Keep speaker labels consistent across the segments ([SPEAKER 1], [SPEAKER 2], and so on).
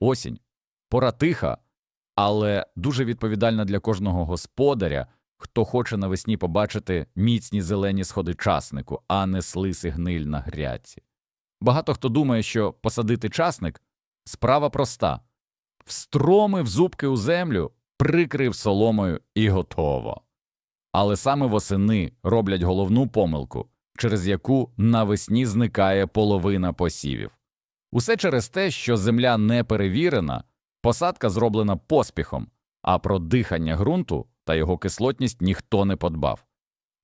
[SPEAKER 1] Осінь. Пора тиха, але дуже відповідальна для кожного господаря, хто хоче навесні побачити міцні зелені сходи часнику, а не слиси гниль на грядці. Багато хто думає, що посадити часник справа проста встромив зубки у землю, прикрив соломою і готово. Але саме восени роблять головну помилку, через яку навесні зникає половина посівів. Усе через те, що земля не перевірена, посадка зроблена поспіхом, а про дихання ґрунту та його кислотність ніхто не подбав.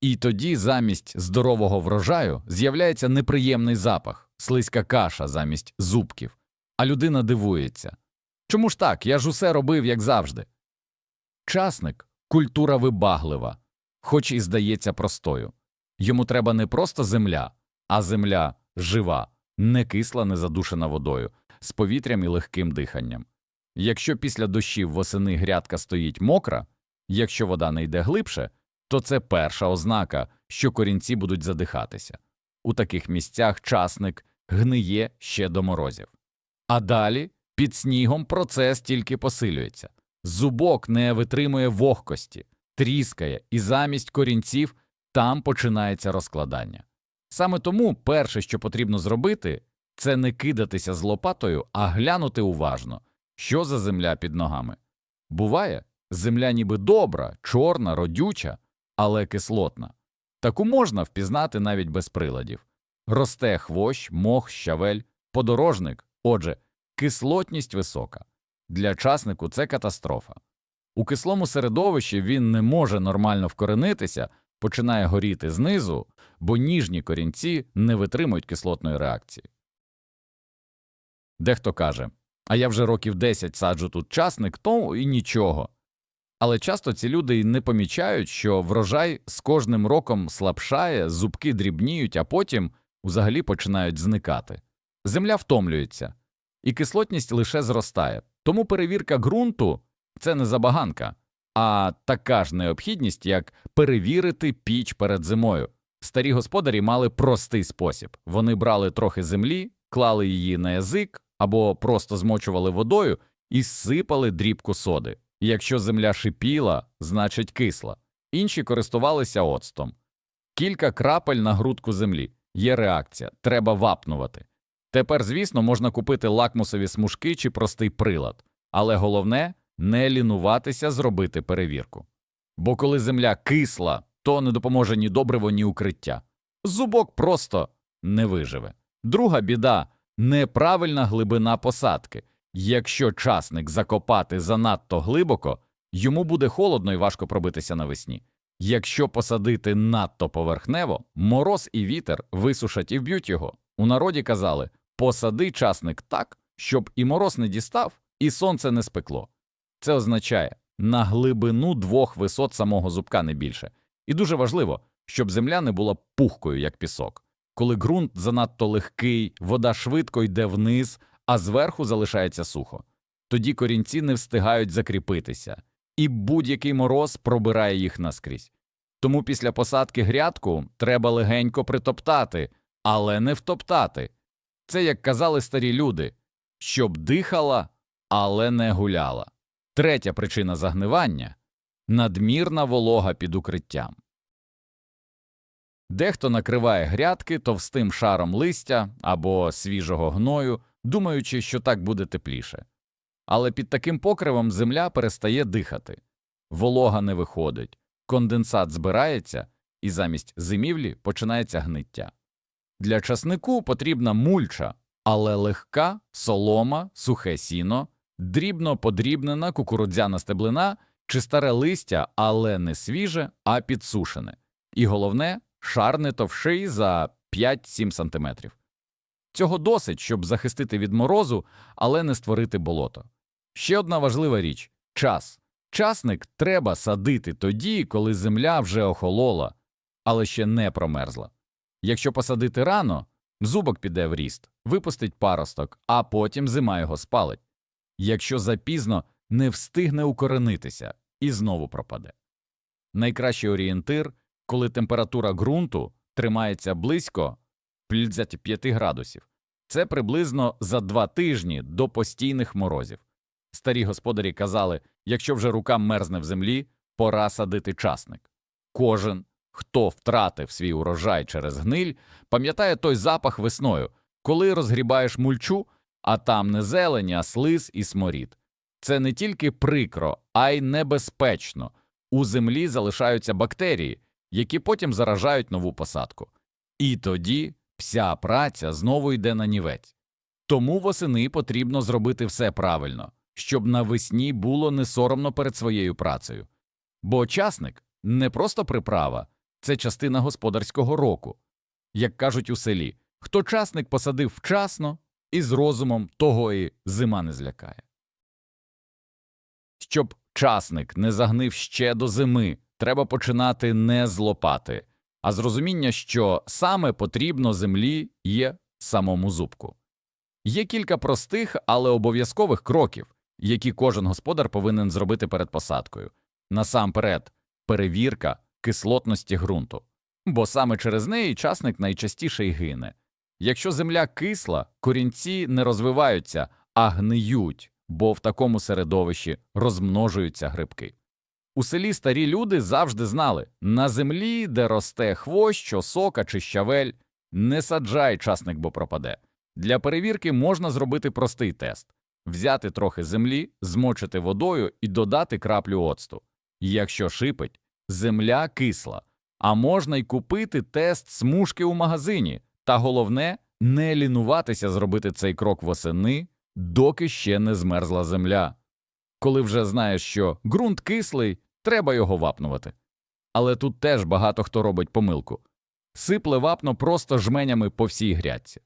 [SPEAKER 1] І тоді замість здорового врожаю з'являється неприємний запах, слизька каша замість зубків, а людина дивується. Чому ж так? Я ж усе робив, як завжди. Часник культура вибаглива, хоч і здається простою. Йому треба не просто земля, а земля жива, не кисла, не задушена водою, з повітрям і легким диханням. Якщо після дощів восени грядка стоїть мокра, якщо вода не йде глибше, то це перша ознака, що корінці будуть задихатися. У таких місцях часник гниє ще до морозів. А далі під снігом процес тільки посилюється. Зубок не витримує вогкості, тріскає, і замість корінців там починається розкладання. Саме тому перше, що потрібно зробити, це не кидатися з лопатою, а глянути уважно, що за земля під ногами. Буває, земля ніби добра, чорна, родюча, але кислотна. Таку можна впізнати навіть без приладів. Росте хвощ, мох, щавель, подорожник, отже, кислотність висока. Для часнику це катастрофа. У кислому середовищі він не може нормально вкоренитися, починає горіти знизу, бо ніжні корінці не витримують кислотної реакції. Дехто каже А я вже років 10 саджу тут часник, то і нічого. Але часто ці люди й не помічають, що врожай з кожним роком слабшає, зубки дрібніють, а потім взагалі починають зникати. Земля втомлюється, і кислотність лише зростає. Тому перевірка ґрунту це не забаганка, а така ж необхідність, як перевірити піч перед зимою. Старі господарі мали простий спосіб вони брали трохи землі, клали її на язик або просто змочували водою і сипали дрібку соди. Якщо земля шипіла, значить кисла. Інші користувалися оцтом. Кілька крапель на грудку землі. Є реакція, треба вапнувати. Тепер, звісно, можна купити лакмусові смужки чи простий прилад, але головне не лінуватися зробити перевірку. Бо коли земля кисла, то не допоможе ні добриво, ні укриття. Зубок просто не виживе. Друга біда неправильна глибина посадки. Якщо часник закопати занадто глибоко, йому буде холодно і важко пробитися навесні. Якщо посадити надто поверхнево, мороз і вітер висушать і вб'ють його. У народі казали посади часник так, щоб і мороз не дістав, і сонце не спекло. Це означає на глибину двох висот самого зубка не більше. І дуже важливо, щоб земля не була пухкою, як пісок. Коли ґрунт занадто легкий, вода швидко йде вниз, а зверху залишається сухо. Тоді корінці не встигають закріпитися, і будь-який мороз пробирає їх наскрізь. Тому після посадки грядку треба легенько притоптати, але не втоптати. Це, як казали старі люди, щоб дихала, але не гуляла. Третя причина загнивання надмірна волога під укриттям. Дехто накриває грядки товстим шаром листя або свіжого гною, думаючи, що так буде тепліше. Але під таким покривом земля перестає дихати, волога не виходить, конденсат збирається, і замість зимівлі починається гниття. Для часнику потрібна мульча, але легка, солома, сухе сіно, дрібно подрібнена кукурудзяна стеблина чи старе листя, але не свіже, а підсушене. І головне, шар не товший за 5-7 см. Цього досить, щоб захистити від морозу, але не створити болото. Ще одна важлива річ час. Часник треба садити тоді, коли земля вже охолола, але ще не промерзла. Якщо посадити рано, зубок піде в ріст, випустить паросток, а потім зима його спалить. Якщо запізно не встигне укоренитися і знову пропаде. Найкращий орієнтир, коли температура ґрунту тримається близько 55 градусів. Це приблизно за два тижні до постійних морозів. Старі господарі казали, якщо вже рука мерзне в землі, пора садити часник. Кожен, хто втратив свій урожай через гниль, пам'ятає той запах весною, коли розгрібаєш мульчу, а там не зелень, а слиз і сморід. Це не тільки прикро, а й небезпечно. У землі залишаються бактерії, які потім заражають нову посадку. І тоді вся праця знову йде на нівець. Тому восени потрібно зробити все правильно, щоб навесні було не соромно перед своєю працею. Бо часник не просто приправа, це частина господарського року. Як кажуть у селі, хто часник посадив вчасно і з розумом, того і зима не злякає. Щоб часник не загнив ще до зими, треба починати не з лопати, а з розуміння, що саме потрібно землі є самому зубку. Є кілька простих, але обов'язкових кроків, які кожен господар повинен зробити перед посадкою. Насамперед, перевірка кислотності ґрунту, бо саме через неї часник найчастіше й гине. Якщо земля кисла, корінці не розвиваються, а гниють, бо в такому середовищі розмножуються грибки. У селі старі люди завжди знали на землі, де росте хвощ, осока чи щавель, не саджай часник, бо пропаде. Для перевірки можна зробити простий тест взяти трохи землі, змочити водою і додати краплю оцту. Якщо шипить, земля кисла, а можна й купити тест смужки у магазині, та головне не лінуватися зробити цей крок восени, доки ще не змерзла земля. Коли вже знаєш, що ґрунт кислий, треба його вапнувати. Але тут теж багато хто робить помилку сипле вапно просто жменями по всій грядці.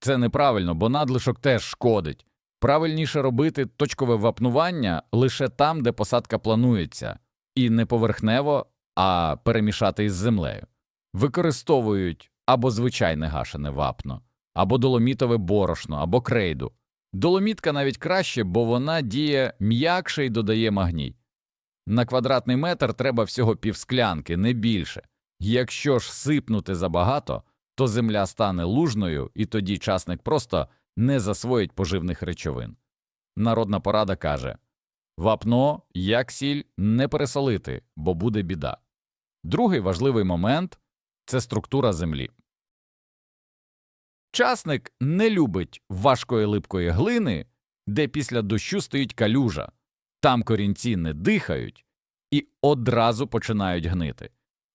[SPEAKER 1] Це неправильно, бо надлишок теж шкодить. Правильніше робити точкове вапнування лише там, де посадка планується, і не поверхнево, а перемішати із землею. Використовують або звичайне гашене вапно, або доломітове борошно, або крейду. Доломітка навіть краще, бо вона діє м'якше і додає магній. На квадратний метр треба всього півсклянки, не більше. Якщо ж сипнути забагато, то земля стане лужною, і тоді часник просто не засвоїть поживних речовин. Народна порада каже вапно, як сіль, не пересолити, бо буде біда. Другий важливий момент це структура землі. Часник не любить важкої липкої глини, де після дощу стоїть калюжа, там корінці не дихають і одразу починають гнити.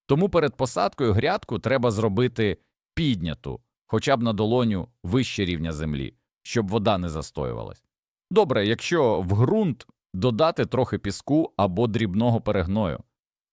[SPEAKER 1] Тому перед посадкою грядку треба зробити підняту, хоча б на долоню вище рівня землі, щоб вода не застоювалась. Добре, якщо в ґрунт додати трохи піску або дрібного перегною,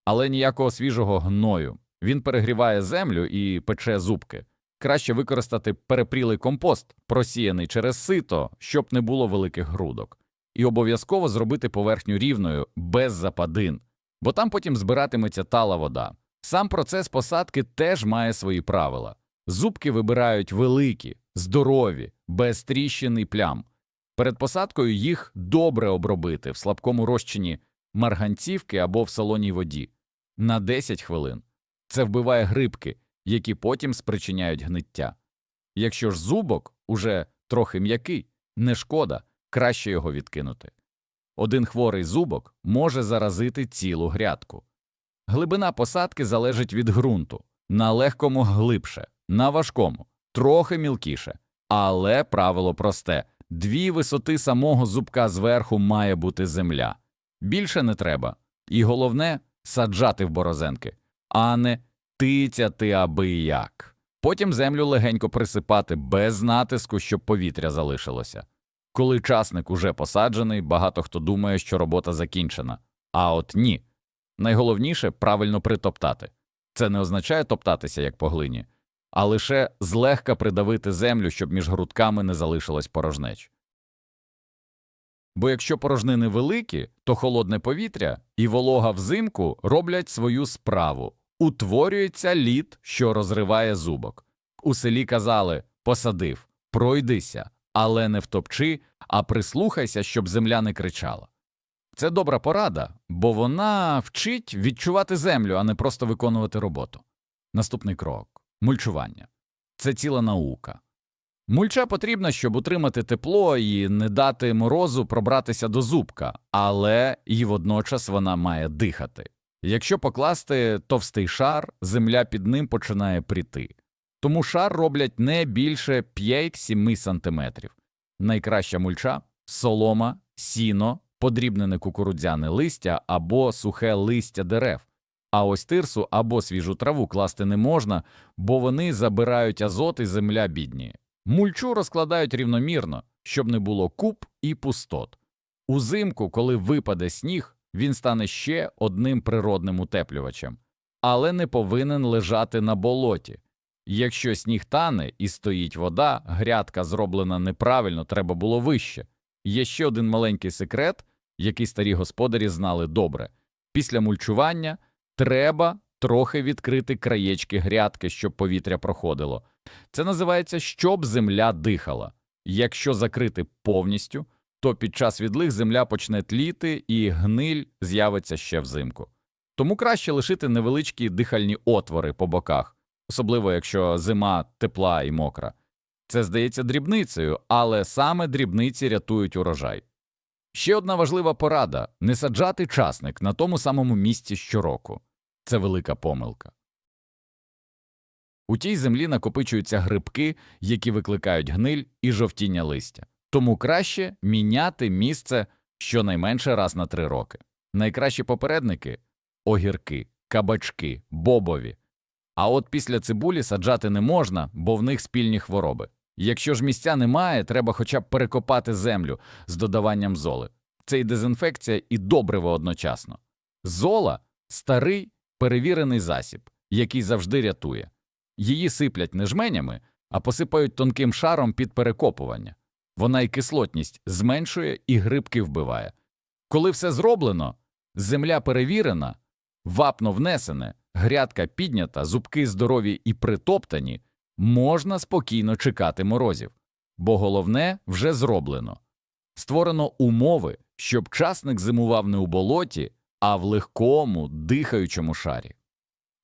[SPEAKER 1] але ніякого свіжого гною. Він перегріває землю і пече зубки. Краще використати перепрілий компост, просіяний через сито, щоб не було великих грудок, і обов'язково зробити поверхню рівною, без западин, бо там потім збиратиметься тала вода. Сам процес посадки теж має свої правила. Зубки вибирають великі, здорові, без тріщин і плям. Перед посадкою їх добре обробити в слабкому розчині марганцівки або в солоній воді на 10 хвилин. Це вбиває грибки, які потім спричиняють гниття. Якщо ж зубок уже трохи м'який, не шкода, краще його відкинути. Один хворий зубок може заразити цілу грядку. Глибина посадки залежить від ґрунту на легкому глибше, на важкому, трохи мілкіше. Але правило просте дві висоти самого зубка зверху має бути земля. Більше не треба. І головне саджати в борозенки, а не тицяти аби як. Потім землю легенько присипати без натиску, щоб повітря залишилося. Коли часник уже посаджений, багато хто думає, що робота закінчена. А от ні. Найголовніше правильно притоптати. Це не означає топтатися як по глині, а лише злегка придавити землю, щоб між грудками не залишилось порожнеч. Бо якщо порожнини великі, то холодне повітря і волога взимку роблять свою справу утворюється лід, що розриває зубок. У селі казали посадив, пройдися, але не втопчи, а прислухайся, щоб земля не кричала. Це добра порада, бо вона вчить відчувати землю, а не просто виконувати роботу. Наступний крок мульчування це ціла наука. Мульча потрібна, щоб утримати тепло і не дати морозу пробратися до зубка, але і водночас вона має дихати. Якщо покласти товстий шар, земля під ним починає пріти. Тому шар роблять не більше 5-7 см. Найкраща мульча солома, сіно, подрібнене кукурудзяне листя або сухе листя дерев. А ось тирсу або свіжу траву класти не можна, бо вони забирають азот і земля бідніє. Мульчу розкладають рівномірно, щоб не було куб і пустот. Узимку, коли випаде сніг, він стане ще одним природним утеплювачем, але не повинен лежати на болоті. Якщо сніг тане і стоїть вода, грядка зроблена неправильно, треба було вище. Є ще один маленький секрет, який старі господарі знали добре. Після мульчування треба трохи відкрити краєчки грядки, щоб повітря проходило. Це називається щоб земля дихала. Якщо закрити повністю, то під час відлиг земля почне тліти і гниль з'явиться ще взимку. Тому краще лишити невеличкі дихальні отвори по боках, особливо якщо зима тепла і мокра. Це здається дрібницею, але саме дрібниці рятують урожай. Ще одна важлива порада не саджати часник на тому самому місці щороку. Це велика помилка. У тій землі накопичуються грибки, які викликають гниль і жовтіння листя. Тому краще міняти місце щонайменше раз на три роки. Найкращі попередники огірки, кабачки, бобові. А от після цибулі саджати не можна, бо в них спільні хвороби. Якщо ж місця немає, треба хоча б перекопати землю з додаванням золи. Це і дезінфекція, і добриво одночасно. Зола старий перевірений засіб, який завжди рятує. Її сиплять не жменями, а посипають тонким шаром під перекопування. Вона й кислотність зменшує і грибки вбиває. Коли все зроблено, земля перевірена, вапно внесене, грядка піднята, зубки здорові і притоптані, можна спокійно чекати морозів, бо головне вже зроблено. Створено умови, щоб часник зимував не у болоті, а в легкому, дихаючому шарі.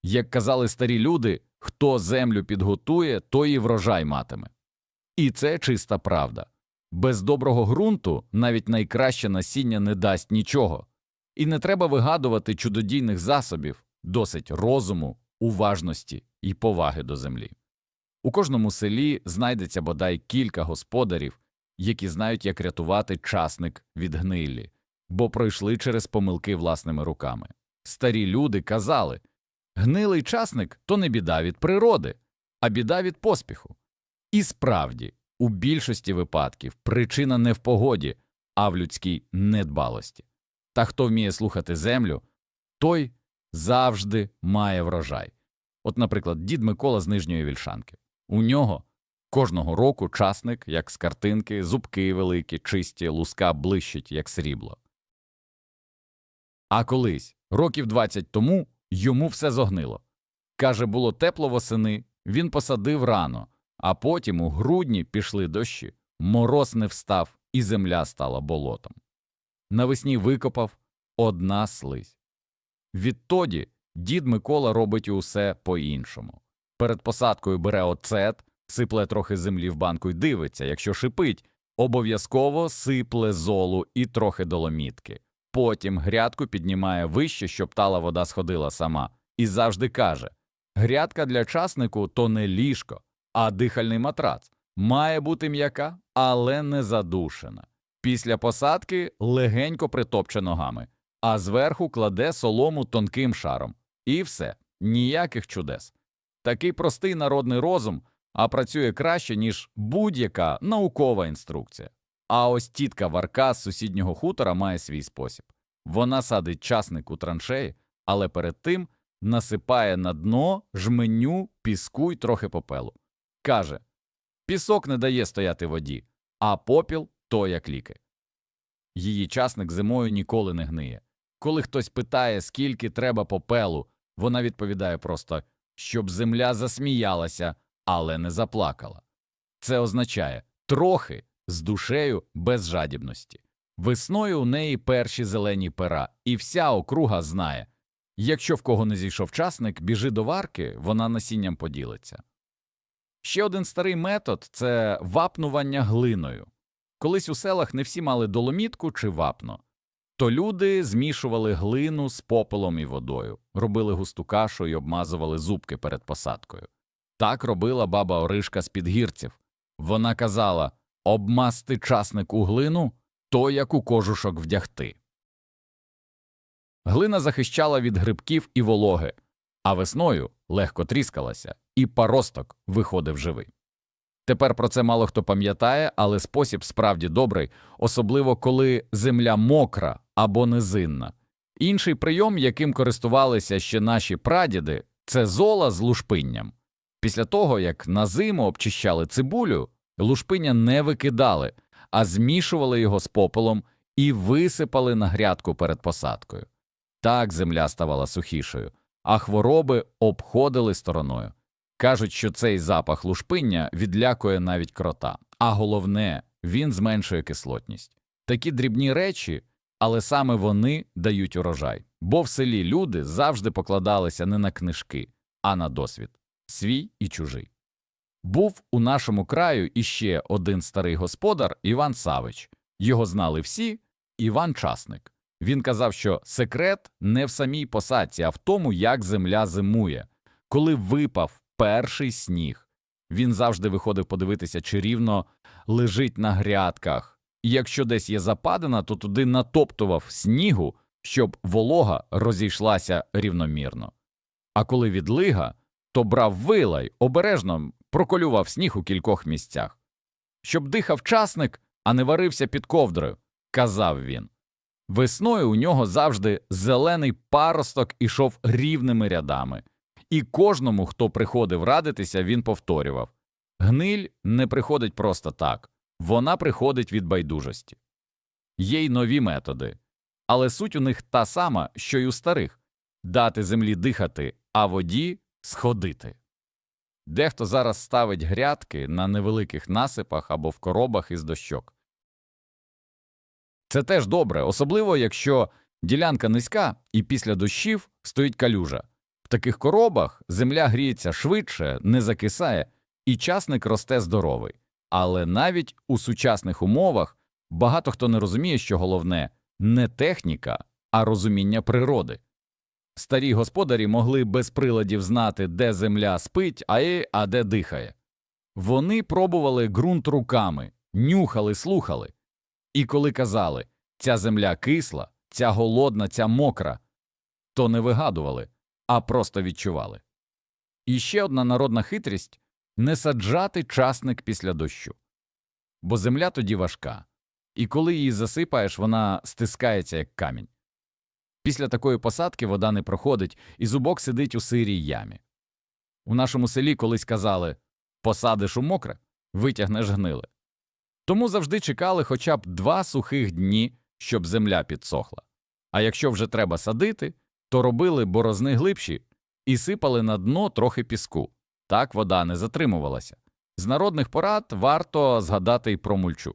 [SPEAKER 1] Як казали старі люди, хто землю підготує, той і врожай матиме. І це чиста правда. Без доброго ґрунту навіть найкраще насіння не дасть нічого, і не треба вигадувати чудодійних засобів, досить розуму, уважності і поваги до землі. У кожному селі знайдеться бодай кілька господарів, які знають, як рятувати часник від гнилі, бо пройшли через помилки власними руками. Старі люди казали гнилий часник то не біда від природи, а біда від поспіху. І справді, у більшості випадків причина не в погоді, а в людській недбалості. Та хто вміє слухати землю, той завжди має врожай. От, наприклад, дід Микола з Нижньої Вільшанки. У нього кожного року часник, як з картинки, зубки великі, чисті, луска блищить, як срібло. А колись, років 20 тому, йому все зогнило. Каже, було тепло восени, він посадив рано, а потім у грудні пішли дощі, мороз не встав, і земля стала болотом. Навесні викопав одна слизь. Відтоді дід Микола робить усе по-іншому. Перед посадкою бере оцет, сипле трохи землі в банку і дивиться, якщо шипить, обов'язково сипле золу і трохи доломітки. Потім грядку піднімає вище, щоб тала вода сходила сама, і завжди каже грядка для часнику то не ліжко, а дихальний матрац. Має бути м'яка, але не задушена. Після посадки легенько притопче ногами, а зверху кладе солому тонким шаром. І все, ніяких чудес. Такий простий народний розум, а працює краще, ніж будь-яка наукова інструкція. А ось тітка Варка з сусіднього хутора має свій спосіб. Вона садить часник у траншеї, але перед тим насипає на дно жменю, піску й трохи попелу. Каже пісок не дає стояти воді, а попіл то як ліки. Її часник зимою ніколи не гниє. Коли хтось питає, скільки треба попелу, вона відповідає просто, щоб земля засміялася, але не заплакала. Це означає трохи з душею без жадібності. Весною у неї перші зелені пера, і вся округа знає якщо в кого не зійшов часник, біжи до варки, вона насінням поділиться. Ще один старий метод це вапнування глиною. Колись у селах не всі мали доломітку чи вапно, то люди змішували глину з попелом і водою, робили густу кашу і обмазували зубки перед посадкою. Так робила баба Оришка з підгірців. Вона казала обмасти часник у глину, то як у кожушок вдягти. Глина захищала від грибків і вологи, а весною легко тріскалася, і паросток виходив живий. Тепер про це мало хто пам'ятає, але спосіб справді добрий, особливо коли земля мокра або низинна. Інший прийом, яким користувалися ще наші прадіди, це зола з лушпинням. Після того, як на зиму обчищали цибулю, лушпиня не викидали, а змішували його з попелом і висипали на грядку перед посадкою. Так земля ставала сухішою, а хвороби обходили стороною. Кажуть, що цей запах лушпиння відлякує навіть крота, а головне, він зменшує кислотність. Такі дрібні речі, але саме вони дають урожай, бо в селі люди завжди покладалися не на книжки, а на досвід свій і чужий. Був у нашому краю іще один старий господар Іван Савич. Його знали всі Іван Часник. Він казав, що секрет не в самій посадці, а в тому, як земля зимує. Коли випав перший сніг, він завжди виходив подивитися, чи рівно лежить на грядках, і якщо десь є западина, то туди натоптував снігу, щоб волога розійшлася рівномірно. А коли відлига, то брав вила й обережно проколював сніг у кількох місцях. Щоб дихав часник, а не варився під ковдрою, казав він. Весною у нього завжди зелений паросток ішов рівними рядами, і кожному, хто приходив радитися, він повторював Гниль не приходить просто так, вона приходить від байдужості. Є й нові методи, але суть у них та сама, що й у старих дати землі дихати, а воді сходити. Дехто зараз ставить грядки на невеликих насипах або в коробах із дощок. Це теж добре, особливо якщо ділянка низька і після дощів стоїть калюжа. В таких коробах земля гріється швидше, не закисає, і часник росте здоровий. Але навіть у сучасних умовах багато хто не розуміє, що головне не техніка, а розуміння природи. Старі господарі могли без приладів знати, де земля спить, а, й, а де дихає. Вони пробували ґрунт руками, нюхали, слухали. І коли казали ця земля кисла, ця голодна, ця мокра, то не вигадували, а просто відчували. І ще одна народна хитрість не саджати часник після дощу. Бо земля тоді важка, і коли її засипаєш, вона стискається як камінь. Після такої посадки вода не проходить, і зубок сидить у сирій ямі. У нашому селі колись казали посадиш у мокре, витягнеш гниле. Тому завжди чекали хоча б два сухих дні, щоб земля підсохла. А якщо вже треба садити, то робили борозни глибші і сипали на дно трохи піску. Так вода не затримувалася. З народних порад варто згадати й про мульчу.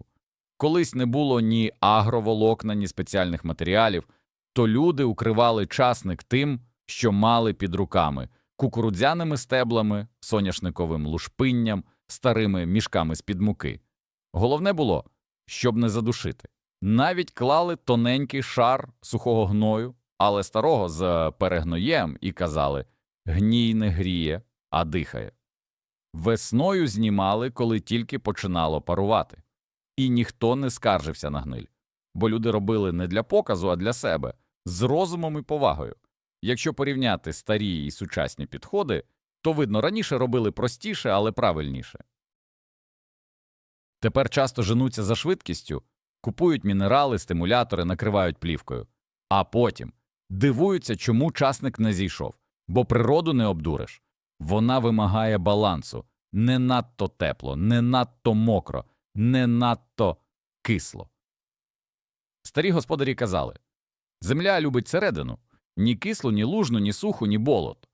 [SPEAKER 1] Колись не було ні агроволокна, ні спеціальних матеріалів, то люди укривали часник тим, що мали під руками кукурудзяними стеблами, соняшниковим лушпинням, старими мішками з під муки. Головне було, щоб не задушити. Навіть клали тоненький шар сухого гною, але старого з перегноєм, і казали гній не гріє, а дихає. Весною знімали, коли тільки починало парувати, і ніхто не скаржився на гниль, бо люди робили не для показу, а для себе, з розумом і повагою. Якщо порівняти старі і сучасні підходи, то видно, раніше робили простіше, але правильніше. Тепер часто женуться за швидкістю, купують мінерали, стимулятори, накривають плівкою, а потім дивуються, чому часник не зійшов, бо природу не обдуриш. Вона вимагає балансу не надто тепло, не надто мокро, не надто кисло. Старі господарі казали Земля любить середину ні кислу, ні лужну, ні суху, ні болот.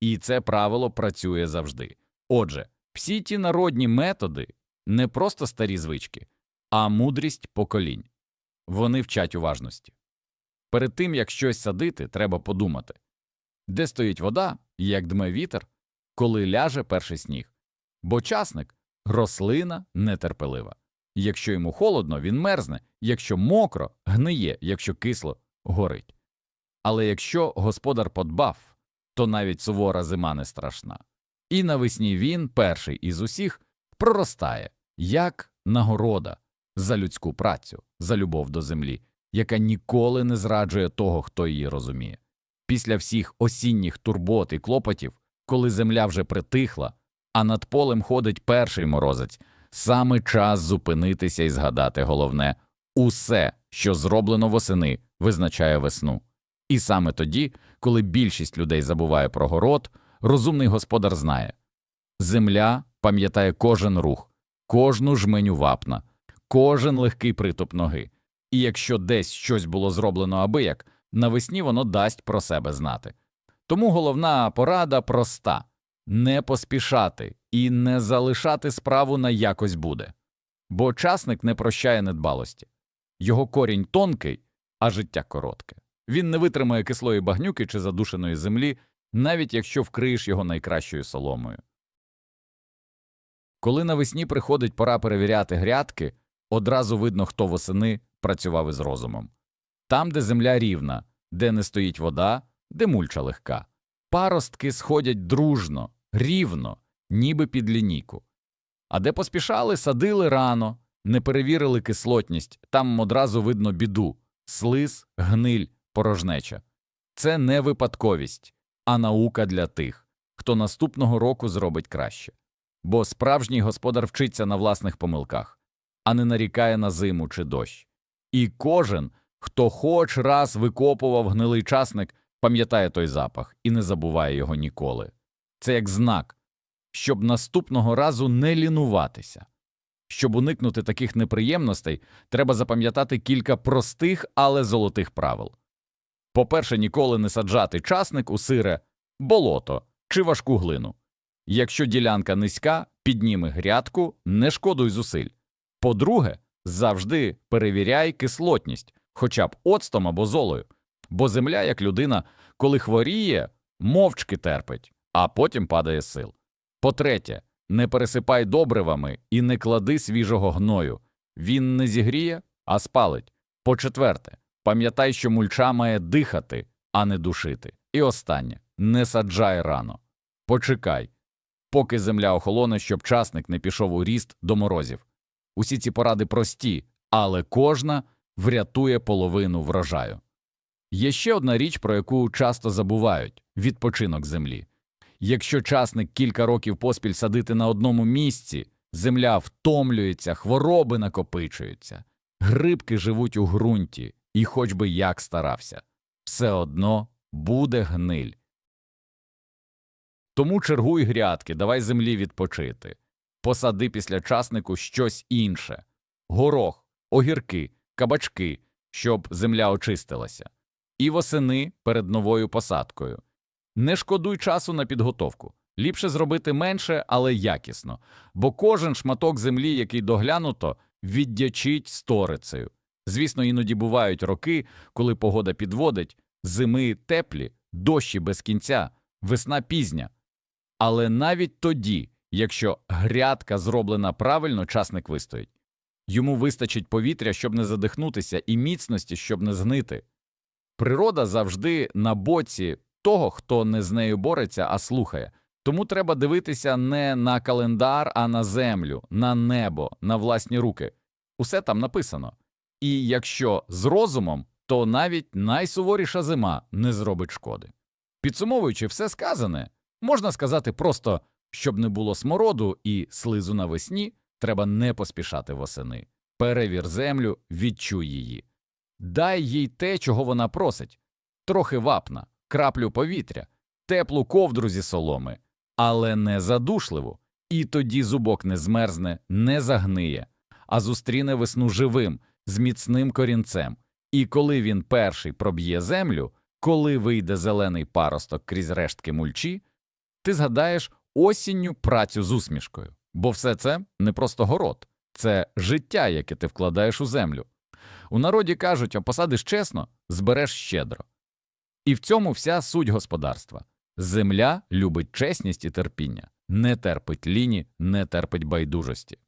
[SPEAKER 1] І це правило працює завжди. Отже, всі ті народні методи не просто старі звички, а мудрість поколінь. Вони вчать уважності. Перед тим як щось садити, треба подумати де стоїть вода, як дме вітер, коли ляже перший сніг, Бо часник рослина нетерпелива. Якщо йому холодно, він мерзне, якщо мокро, гниє, якщо кисло, горить. Але якщо господар подбав, то навіть сувора зима не страшна. І навесні він, перший із усіх, проростає, як нагорода за людську працю, за любов до землі, яка ніколи не зраджує того, хто її розуміє. Після всіх осінніх турбот і клопотів, коли земля вже притихла, а над полем ходить перший морозець, саме час зупинитися і згадати головне усе, що зроблено восени, визначає весну. І саме тоді, коли більшість людей забуває про город, розумний господар знає земля пам'ятає кожен рух, кожну жменю вапна, кожен легкий притоп ноги. І якщо десь щось було зроблено абияк, навесні воно дасть про себе знати. Тому головна порада проста не поспішати і не залишати справу на якось буде. Бо часник не прощає недбалості. Його корінь тонкий, а життя коротке. Він не витримає кислої багнюки чи задушеної землі, навіть якщо вкриєш його найкращою соломою. Коли навесні приходить пора перевіряти грядки, одразу видно, хто восени працював із розумом. Там, де земля рівна, де не стоїть вода, де мульча легка. Паростки сходять дружно, рівно, ніби під лінійку. А де поспішали, садили рано, не перевірили кислотність, там одразу видно біду, слиз, гниль, порожнеча. Це не випадковість, а наука для тих, хто наступного року зробить краще. Бо справжній господар вчиться на власних помилках, а не нарікає на зиму чи дощ. І кожен, хто хоч раз викопував гнилий часник, пам'ятає той запах і не забуває його ніколи. Це як знак, щоб наступного разу не лінуватися. Щоб уникнути таких неприємностей, треба запам'ятати кілька простих, але золотих правил. По-перше, ніколи не саджати часник у сире болото чи важку глину. Якщо ділянка низька, підніми грядку, не шкодуй зусиль. По-друге, завжди перевіряй кислотність, хоча б оцтом або золою, бо земля, як людина, коли хворіє, мовчки терпить, а потім падає сил. По-третє, не пересипай добривами і не клади свіжого гною. Він не зігріє, а спалить. По-четверте, пам'ятай, що мульча має дихати, а не душити. І останнє не саджай рано. Почекай, поки земля охолоне, щоб часник не пішов у ріст до морозів. Усі ці поради прості, але кожна врятує половину врожаю. Є ще одна річ, про яку часто забувають відпочинок землі. Якщо часник кілька років поспіль садити на одному місці, земля втомлюється, хвороби накопичуються, грибки живуть у ґрунті, і хоч би як старався, все одно буде гниль. Тому чергуй грядки, давай землі відпочити, посади після часнику щось інше горох, огірки, кабачки, щоб земля очистилася, і восени перед новою посадкою. Не шкодуй часу на підготовку. Ліпше зробити менше, але якісно, бо кожен шматок землі, який доглянуто, віддячить сторицею. Звісно, іноді бувають роки, коли погода підводить, зими теплі, дощі без кінця, весна пізня. Але навіть тоді, якщо грядка зроблена правильно, часник вистоїть. Йому вистачить повітря, щоб не задихнутися, і міцності, щоб не згнити. Природа завжди на боці того, хто не з нею бореться, а слухає. Тому треба дивитися не на календар, а на землю, на небо, на власні руки. Усе там написано. І якщо з розумом, то навіть найсуворіша зима не зробить шкоди. Підсумовуючи все сказане, можна сказати просто, щоб не було смороду і слизу навесні, треба не поспішати восени. Перевір землю, відчуй її. Дай їй те, чого вона просить трохи вапна, краплю повітря, теплу ковдру зі соломи, але не задушливу, і тоді зубок не змерзне, не загниє, а зустріне весну живим, з міцним корінцем. І коли він перший проб'є землю, коли вийде зелений паросток крізь рештки мульчі, ти згадаєш осінню працю з усмішкою, бо все це не просто город, це життя, яке ти вкладаєш у землю. У народі кажуть, а посадиш чесно, збереш щедро. І в цьому вся суть господарства. Земля любить чесність і терпіння. не терпить ліні, не терпить байдужості.